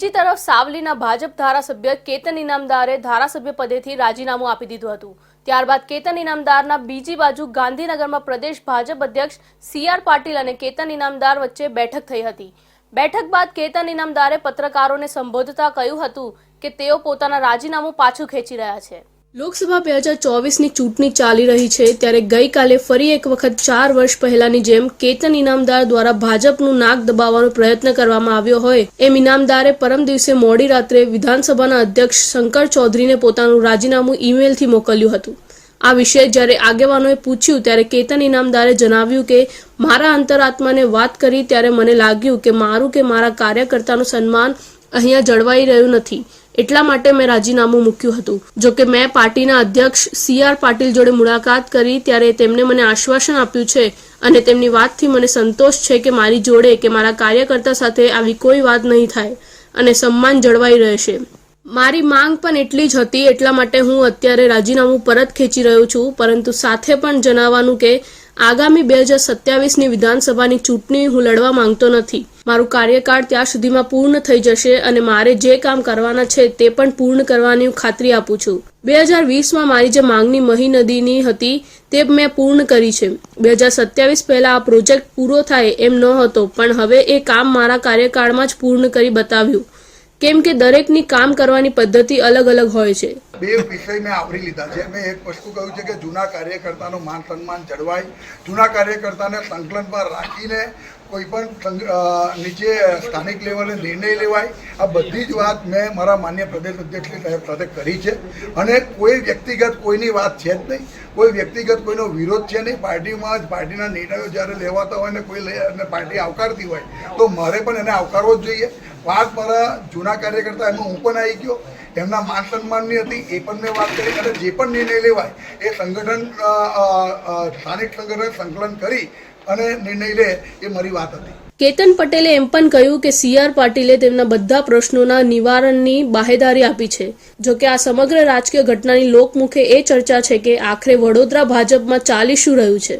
બીજી તરફ સાવલીના ભાજપ ધારાસભ્ય કેતન ઇનામદારે ધારાસભ્ય પદેથી રાજીનામું આપી દીધું હતું. ત્યારબાદ કેતન ઇનામદારના બીજી બાજુ ગાંધીનગરમાં પ્રદેશ ભાજપ અધ્યક્ષ સી પાટીલ અને કેતન ઇનામદાર વચ્ચે બેઠક થઈ હતી. બેઠક બાદ કેતન ઇનામદારે પત્રકારોને સંબોધતા કહ્યું હતું કે તેઓ પોતાના રાજીનામું પાછું ખેંચી રહ્યા છે. લોકસભા બે હજાર ચોવીસની ચૂંટણી ચાલી રહી છે, ત્યારે ગઈકાલે ફરી એક વખત ચાર વર્ષ પહેલાની જેમ કેતન ઇનામદાર દ્વારા ભાજપનું નાક દબાવવાનો પ્રયત્ન કરવામાં આવ્યો હોય, એમ ઇનામદારે પરમ દિવસે મોડી રાત્રે વિધાનસભાના અધ્યક્ષ શંકર ચૌધરીને પોતાનું રાજીનામું ઈમેલથી મોકલ્યું હતું. આ વિશે જ્યારે આગેવાનોએ પૂછ્યું, ત્યારે કેતન ઇનામદારે જણાવ્યું કે, મારા અંતરાત્માને વાત કરી ત્યારે મને લાગ્યું કે મારું કે મારા કાર્યકર્તાનું સન્માન અહીંયા જળવાઈ રહ્યું નથી. એટલા માટે મેં રાજીનામું મૂક્યું હતું. જો કે મેં પાર્ટીના અધ્યક્ષ સી આર પાટીલ જોડે મુલાકાત કરી ત્યારે તેમણે મને આશ્વાસન આપ્યું છે અને તેમની વાતથી મને સંતોષ છે કે મારી જોડે કે મારા કાર્યકર્તા સાથે આવી કોઈ વાત નહીં થાય અને સન્માન જળવાઈ રહેશે. મારી માંગ પણ એટલી જ હતી એટલા માટે હું અત્યારે રાજીનામું પરત ખેંચી રહ્યો છું, પરંતુ સાથે પણ જણાવવાનું કે આગામી બે હજાર સત્યાવીસની વિધાનસભાની ચૂંટણી હું લડવા માંગતો નથી. મારું કાર્યકાળ ત્યાં સુધીમાં પૂર્ણ થઈ જશે અને મારે જે કામ કરવાના છે તે પણ પૂર્ણ કરવાની હું ખાતરી આપું છું. બે હજાર વીસમાં મારી જે માંગણી મહી નદીની હતી તે મેં પૂર્ણ કરી છે. બે હજાર સત્યાવીસ પહેલા આ પ્રોજેક્ટ પૂરો થાય એમ ન હતો પણ હવે એ કામ મારા કાર્યકાળમાં જ પૂર્ણ કરી બતાવ્યું. કેમ કે દરેકની કામ કરવાની પદ્ધતિ અલગ અલગ હોય છે. બે વિષય મેં આવરી લીધા છે. મેં એક વસ્તુ કહ્યું છે કે જૂના કાર્યકર્તાનું માન સન્માન જળવાય. જૂના કાર્યકર્તાને સંકલનમાં રાખીને કોઈ પણ નીચે સ્થાનિક લેવલે નિર્ણય લેવાય. આ બધી જ વાત મેં મારા માન્ય પ્રદેશ અધ્યક્ષ સાહેબ સાથે કરી છે. અને કોઈ વ્યક્તિગત કોઈની વાત છે જ નહીં. કોઈ વ્યક્તિગત કોઈનો વિરોધ છે નહીં. પાર્ટીમાં જ પાર્ટીના નિર્ણયો જ્યારે લેવાતા હોય ને કોઈ અને પાર્ટી આવકારતી હોય, તો મારે પણ એને આવકારવો જ જોઈએ. વાત મારા જૂના કાર્યકર્તા, એમાં હું પણ આવી ગયો. એમના માન સન્માનની હતી, એ પણ મેં વાત કરી. અને જે પણ નિર્ણય લેવાય, એ સંગઠન સ્થાનિક સંગઠન સંકલન કરી અને નિર્ણય લે, એ મારી વાત હતી. કેતન પટેલે એમ પણ કહ્યું કે સી આર પાટીલે તેમના બધા પ્રશ્નોના નિવારણની બાહેદારી આપી છે. જો કે આ સમગ્ર રાજકીય ઘટનાની લોકમુખે એ ચર્ચા છે કે આખરે વડોદરા ભાજપમાં ચાલી શું રહ્યું છે.